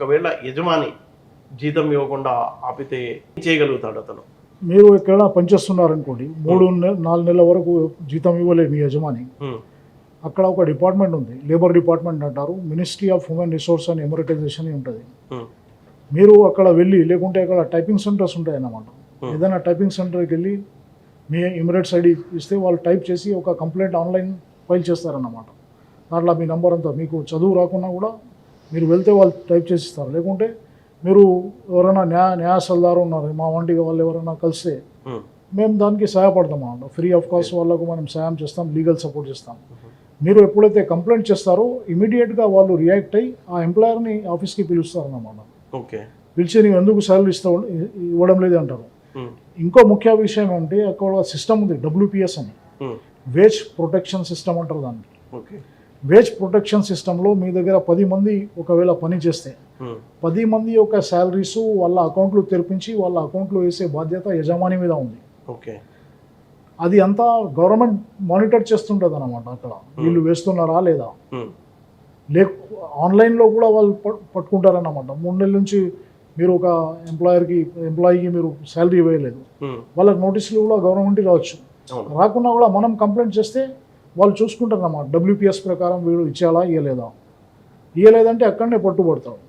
ఒకవేళ యజమాని జీతం ఇవ్వకుండా ఆపితే ఏం చేయగలుగుతాడు అతను మీరు ఎక్కడైనా పనిచేస్తున్నారనుకోండి మూడు నాలుగు నెలల వరకు జీతం ఇవ్వలేదు మీ యజమాని. అక్కడ ఒక డిపార్ట్మెంట్ ఉంది లేబర్ డిపార్ట్మెంట్ అంటారు ministry of human resource and emiratisation ఉంటుంది. మీరు అక్కడ వెళ్ళి లేకుంటే అక్కడ టైపింగ్ సెంటర్స్ ఉంటాయి అన్నమాట. ఏదైనా టైపింగ్ సెంటర్కి వెళ్ళి మీ ఇమిరేట్స్ ఐడి ఇస్తే వాళ్ళు టైప్ చేసి ఒక కంప్లైంట్ ఆన్లైన్ ఫైల్ చేస్తారన్నమాట దాంట్లో మీ నంబర్ అంతా మీకు చదువు రాకున్నా కూడా మీరు వెళ్తే వాళ్ళు టైప్ చేసి ఇస్తారు. లేకుంటే మీరు ఎవరైనా న్యాయ న్యాయ సలహాదారు ఉన్నారు మా వంటి వాళ్ళు ఎవరైనా కలిస్తే. మేము. దానికి సహాయపడతాం అన్నమాట. ఫ్రీ ఆఫ్ కాస్ట్ వాళ్ళకు మనం సహాయం చేస్తాం లీగల్ సపోర్ట్ చేస్తాం. మీరు ఎప్పుడైతే కంప్లైంట్ చేస్తారో ఇమీడియట్గా వాళ్ళు రియాక్ట్ అయ్యి ఆ ఎంప్లాయర్ని ఆఫీస్కి పిలుస్తారన్నమాట ఓకే. పిలిచి నీవు ఎందుకు శాలరీ ఇస్తా ఇవ్వడం లేదు అంటారు. ఇంకో ముఖ్య విషయం ఏంటి అక్కడ సిస్టమ్ ఉంది డబ్ల్యూపిఎస్ అని. వేజ్ ప్రొటెక్షన్ సిస్టమ్ అంటారు దాన్ని. ఓకే. వేజ్ ప్రొటెక్షన్ సిస్టంలో మీ దగ్గర పది మంది ఒకవేళ పని చేస్తే హ్మ్. పది మంది యొక్క శాలరీస్ వాళ్ళ అకౌంట్లు తెరిపించి వాళ్ళ అకౌంట్లో వేసే బాధ్యత యజమాని మీద ఉంది. ఓకే. అది అంతా గవర్నమెంట్ మానిటర్ చేస్తుంటుంది అనమాట అక్కడ వీళ్ళు వేస్తున్నారా లేదా? హ్మ్. లేక ఆన్లైన్లో కూడా వాళ్ళు పట్- పట్టుకుంటారన్నమాట. మూడు నెలల నుంచి మీరు ఒక ఎంప్లాయర్కి ఎంప్లాయీకి మీరు శాలరీ ఇవ్వలేదు. వాళ్ళకి నోటీసులు కూడా గవర్నమెంట్ రావచ్చు. రాకున్నా కూడా మనం కంప్లైంట్ చేస్తే వాళ్ళు చూసుకుంటారు అన్నమాట డబ్ల్యూపీఎస్ ప్రకారం వీడు ఇచ్చేలా ఇవ్వలేదా ఇవ్వలేదంటే అక్కడనే పట్టుబడతాడు.